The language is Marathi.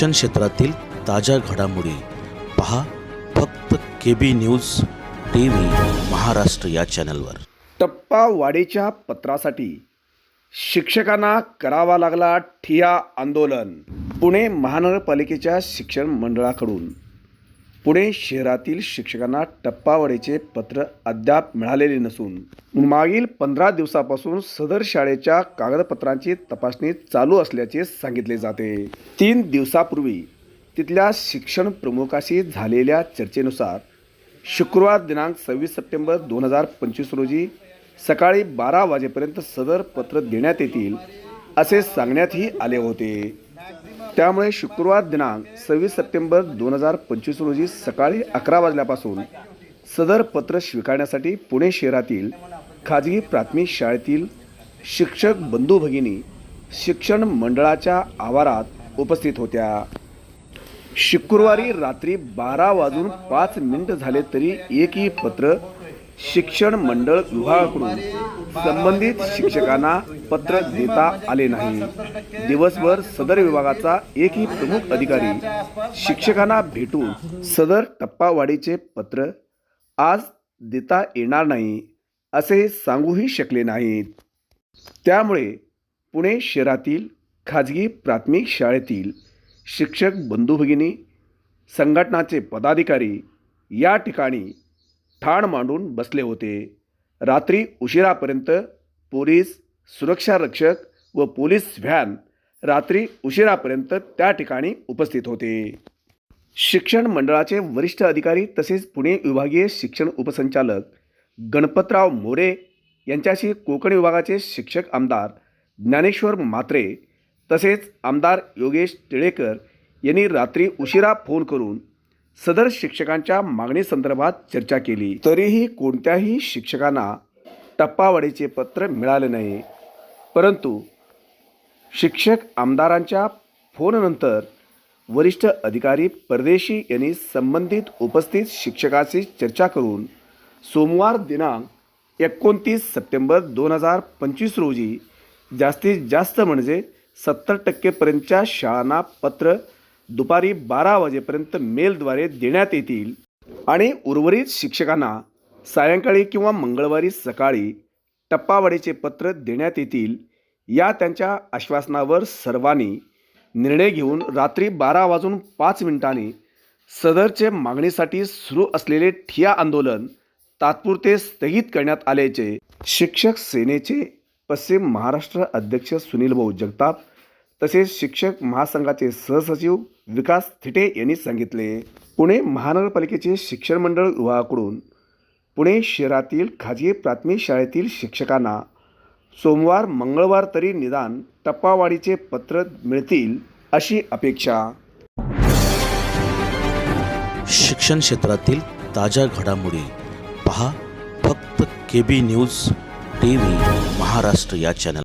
शिक्षण क्षेत्रातील ताज्या घडामोडी पहा फक्त K B news T V Maharashtra या चॅनलवर. टप्पा वाढीच्या पत्रासाठी शिक्षकांना करावा लागला ठिया आंदोलन. पुणे महानगरपालिकेच्या शिक्षण मंडळाकडून. पुणे शहरातील शिक्षकांना टप्पावाढीचे पत्र अद्याप मिळालेले नसून मागील पंधरा दिवसापासून सदर शाळेच्या कागदपत्रांची तपासणी चालू असल्याचे सांगितले जाते. तीन दिवसापूर्वी तिथल्या शिक्षण प्रमुखाशी झालेल्या चर्चेनुसार शुक्रवार दिनांक सव्वीस सप्टेंबर दोन हजार पंचवीस रोजी सकाळी बारा वाजेपर्यंत सदर पत्र देण्यात येतील असे सांगण्यातही आले होते. त्यामुळे शुक्रवार दिनांक सव्वीस सप्टेंबर दोन हजार पंचवीस रोजी सकाळी अकरा वाजल्यापासून सदर पत्र स्वीकारण्यासाठी पुणे शहरातील खाजगी प्राथमिक शाळेतील शिक्षक बंधू भगिनी शिक्षण मंडळाच्या आवारात उपस्थित होत्या. शुक्रवारी रात्री बारा वाजून पाच मिनिट झाले तरी एकही पत्र शिक्षण मंडळ विभागाकडून संबंधित शिक्षकांना पत्र देता आले नाही. दिवसभर सदर विभागाचा एकही प्रमुख अधिकारी शिक्षकांना भेटून सदर टप्पावाढीचे पत्र आज देता येणार नाही असे सांगूही शकले नाहीत. त्यामुळे पुणे शहरातील खाजगी प्राथमिक शाळेतील शिक्षक बंधू भगिनी संघटनाचे पदाधिकारी या ठिकाणी ठाण मांडून बसले होते. रात्री उशिरापर्यंत पोलीस सुरक्षारक्षक व पोलीस व्हॅन रात्री उशिरापर्यंत त्या ठिकाणी उपस्थित होते. शिक्षण मंडळाचे वरिष्ठ अधिकारी तसेच पुणे विभागीय शिक्षण उपसंचालक गणपतराव मोरे यांच्याशी कोकण विभागाचे शिक्षक आमदार ज्ञानेश्वर म्हात्रे तसेच आमदार योगेश टिळेकर यांनी रात्री उशिरा फोन करून सदर शिक्षकांच्या मागणीसंदर्भात चर्चा केली. तरीही कोणत्याही शिक्षकांना टप्पावाढीचे पत्र मिळाले नाही. परंतु शिक्षक आमदारांच्या फोननंतर वरिष्ठ अधिकारी परदेशी यांनी संबंधित उपस्थित शिक्षकाशी चर्चा करून सोमवार दिनांक एकोणतीस सप्टेंबर दोन हजार पंचवीस रोजी जास्तीत जास्त म्हणजे सत्तर टक्केपर्यंतच्या शाळांना पत्र दुपारी बारा वाजेपर्यंत मेलद्वारे देण्यात येतील आणि उर्वरित शिक्षकांना सायंकाळी किंवा मंगळवारी सकाळी टप्पावाडीचे पत्र देण्यात येतील या त्यांच्या आश्वासनावर सर्वांनी निर्णय घेऊन रात्री बारा वाजून पाच मिनिटांनी सदरचे मागणीसाठी सुरू असलेले ठिया आंदोलन तात्पुरते स्थगित करण्यात आल्याचे शिक्षक सेनेचे पश्चिम महाराष्ट्र अध्यक्ष सुनील भाऊ जगताप तसेच शिक्षक महासंघाचे सहसचिव विकास थिटे यांनी सांगितले पुणे महानगरपालिकेचे शिक्षण मंडळ विभागाकडून पुणे शहरातील खाजगी प्राथमिक शाळेतील शिक्षकांना सोमवार मंगळवार तरी निदान टप्पावाढीचे पत्र मिळतील अशी अपेक्षा. शिक्षण क्षेत्रातील ताज्या घडामोडी पहा फक्त K B news T V Maharashtra या चॅनल